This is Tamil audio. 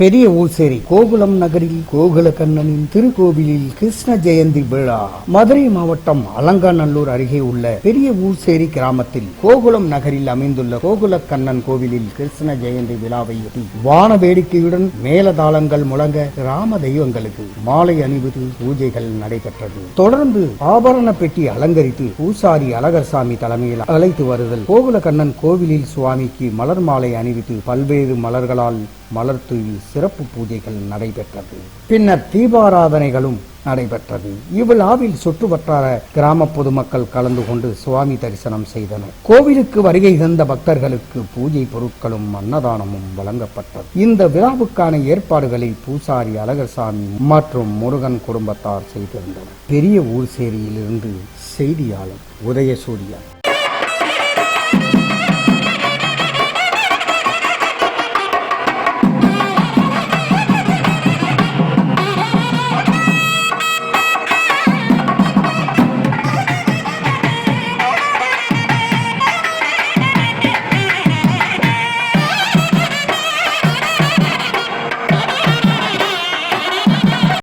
பெரிய ஊசேரி கோகுலம் நகரில் கோகுலக்கண்ணனின் திருக்கோவிலில் கிருஷ்ண ஜெயந்தி விழா. மதுரை மாவட்டம் அலங்காநல்லூர் அருகே உள்ள பெரிய ஊசேரி கிராமத்தில் கோகுலம் நகரில் அமைந்துள்ள கோகுலக்கண்ணன் கோவிலில் கிருஷ்ண ஜெயந்தி விழாவையொட்டி வான வேடிக்கையுடன் மேலதாளங்கள் முழங்க கிராம தெய்வங்களுக்கு மாலை அணிவது பூஜைகள் நடைபெற்றது. தொடர்ந்து ஆபரண பெட்டி அலங்கரித்து பூசாரி அழகர்சாமி தலைமையில் அழைத்து வருதல் கோகுலக்கண்ணன் கோவிலில் சுவாமிக்கு மலர் மாலை அணிவித்து பல்வேறு மலர்களால் மலர் தூவி சிறப்பு பூஜைகள் நடைபெற்றது. பின்னர் தீபாராதனைகளும் நடைபெற்றது. இவ்விழாவில் சுற்றுவட்டார கிராம பொதுமக்கள் கலந்து கொண்டு சுவாமி தரிசனம் செய்தனர். கோவிலுக்கு வருகை தந்த பக்தர்களுக்கு பூஜை பொருட்களும் அன்னதானமும் வழங்கப்பட்டது. இந்த விழாவுக்கான ஏற்பாடுகளை பூசாரி அழகர்சாமி மற்றும் முருகன் குடும்பத்தார் செய்திருந்தனர். பெரிய ஊர் சேரியிலிருந்து செய்தியாளர் உதயசூரியா